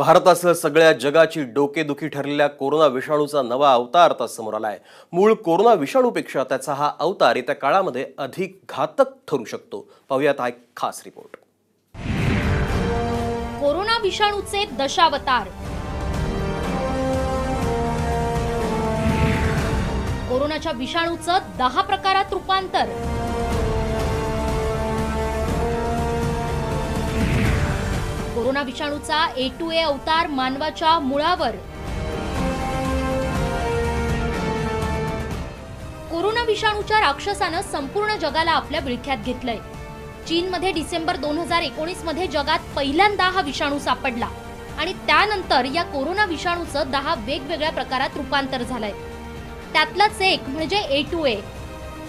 भारतासह सगळ्या जगाची डोकेदुखी ठरलेल्या कोरोना विषाणूचा नवा अवतार आता समोर आला आहे मूळ कोरोना विषाणूपेक्षा त्याचा हा अवतार येत्या काळामध्ये अधिक घातक ठरू शकतो. पाहूयात हा एक खास रिपोर्ट. कोरोना विषाणूचे दशावतार. कोरोनाच्या विषाणूचं दहा प्रकारात रूपांतर. कोरोना विषाणूचा ए टू ए अवतार मानवाच्या मुळावर. कोरोना विषाणूच्या राक्षसानं संपूर्ण जगाला आपल्या विळख्यात घेतलंय. चीनमध्ये डिसेंबर दोन हजार एकोणीसमध्ये जगात पहिल्यांदा हा विषाणू सापडला. आणि त्यानंतर या कोरोना विषाणूचं दहा वेगवेगळ्या प्रकारात रूपांतर झालंय. त्यातलाच एक म्हणजे ए टू ए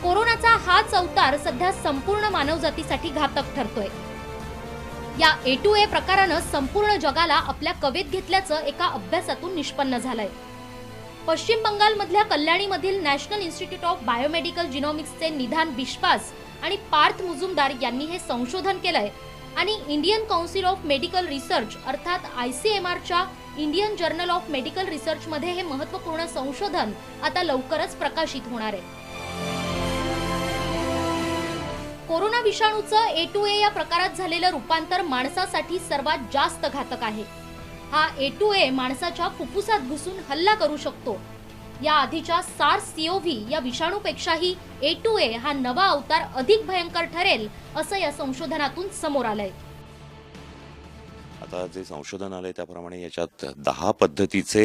कोरोनाचा हाच अवतार सध्या संपूर्ण मानवजातीसाठी घातक ठरतोय. या ए टू ए प्रकारानं संपूर्ण जगाला आपल्या कवेत घेतल्याचं एका अभ्यासातून निष्पन्न झालंय. पश्चिम बंगालमधल्या कल्याणीमधील नॅशनल इन्स्टिट्यूट ऑफ बायोमेडिकल जिनॉमिक्सचे निधान बिश्वास आणि पार्थ मुजुमदार यांनी हे संशोधन केलंय आणि Indian council of medical research अर्थात आय सी एम आरच्या इंडियन जर्नल ऑफ मेडिकल रिसर्चमध्ये हे महत्त्वपूर्ण संशोधन आता लवकरच प्रकाशित होणार आहे. कोरोना विषाणूचं ए टू ए या प्रकारात झालेलं रूपांतर माणसासाठी सर्वात जास्त घातक आहे. हा ए टू ए माणसाच्या फुफ्फुसात घुसून हल्ला करू शकतो. या आधीच्या सार्स सीओव्ही या विषाणूपेक्षाही ए टू ए हा नवा अवतार अधिक भयंकर ठरेल असं या संशोधनातून समोर आलंय. आता जे संशोधन आलंय त्याप्रमाणे याच्यात दहा पद्धतीचे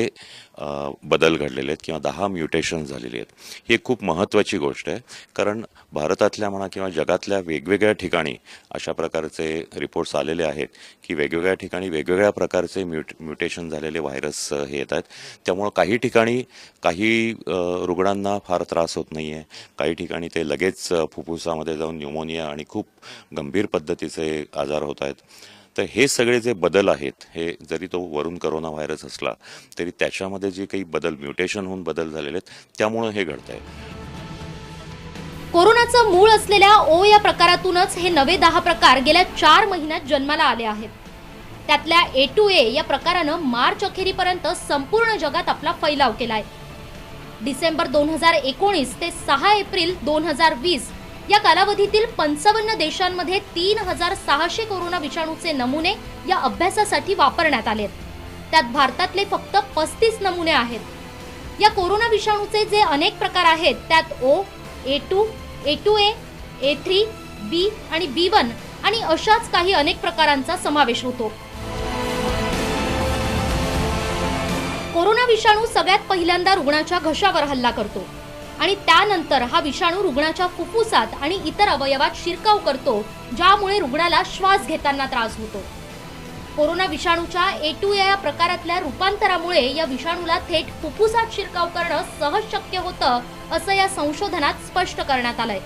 बदल घडलेले आहेत किंवा दहा म्युटेशन झालेले आहेत. ही एक खूप महत्त्वाची गोष्ट आहे. कारण भारतातल्या म्हणा किंवा जगातल्या वेगवेगळ्या ठिकाणी अशा प्रकारचे रिपोर्ट्स आलेले आहेत की वेगवेगळ्या ठिकाणी वेगवेगळ्या प्रकारचे म्युट म्युटेशन झालेले व्हायरस हे येत आहेत. त्यामुळं काही ठिकाणी काही रुग्णांना फार त्रास होत नाही आहे काही ठिकाणी ते लगेच फुफ्फुसामध्ये जाऊन न्यूमोनिया आणि खूप गंभीर पद्धतीचे आजार होत आहेत. तर हे सगळे जे बदल आहेत हे जरी तो वरून करोना व्हायरस असला तरी त्याच्यामध्ये जे काही बदल म्युटेशन होऊन बदल झालेले आहेत त्यामुळं हे घडत आहे कोरोनाचं मूळ असलेल्या ओ या प्रकारातूनच हे नवे दहा प्रकार गेल्या चार महिन्यात जन्माला आले आहेत. त्यातल्या ए टू ए या प्रकारानं मार्च अखेरीपर्यंत संपूर्ण जगात आपला फैलाव केलाय. डिसेंबर दोन हजार एकोणीस ते सहा एप्रिल दोन हजार वीस या कालावधीतील पंचावन्न देशांमध्ये तीन हजार सहाशे कोरोना विषाणूचे नमुने या अभ्यासासाठी वापरण्यात आलेत. त्यात भारतातले फक्त पस्तीस नमुने आहेत. या कोरोना विषाणूचे जे अनेक प्रकार आहेत त्यात O A two A two A A three B आणि बी वन आणि अशाच काही अनेक प्रकारांचा समावेश होतो. कोरोना विषाणू सगळ्यात पहिल्यांदा रुग्णाच्या घशावर हल्ला करतो. आणि त्यानंतर हा विषाणू रुग्णाच्या फुफ्फुसात आणि इतर अवयवात शिरकाव करतो ज्यामुळे रुग्णाला श्वास घेताना त्रास होतो. कोरोना विषाणूच्या ए टू या प्रकारातल्या रूपांतरामुळे या विषाणूला थेट फुफ्फुसात शिरकाव करणं सहज शक्य होतं असं या संशोधनात स्पष्ट करण्यात आलंय.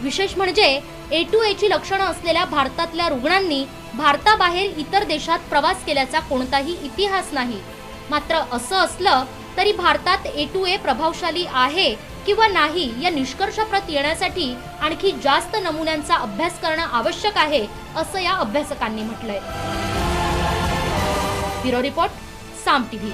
विशेष म्हणजे ए टू एची लक्षणं असलेल्या भारतातल्या रुग्णांनी भारताबाहेर इतर देशात प्रवास केल्याचा कोणताही इतिहास नाही. मात्र असं असलं तरी भारतात ए टू ए प्रभावशाली आहे किंवा नाही या निष्कर्षाप्रत येण्यासाठी आणखी जास्त नमुन्यांचा अभ्यास करणं आवश्यक आहे असं या अभ्यासकांनी म्हटलंय. Bureau report Saam TV.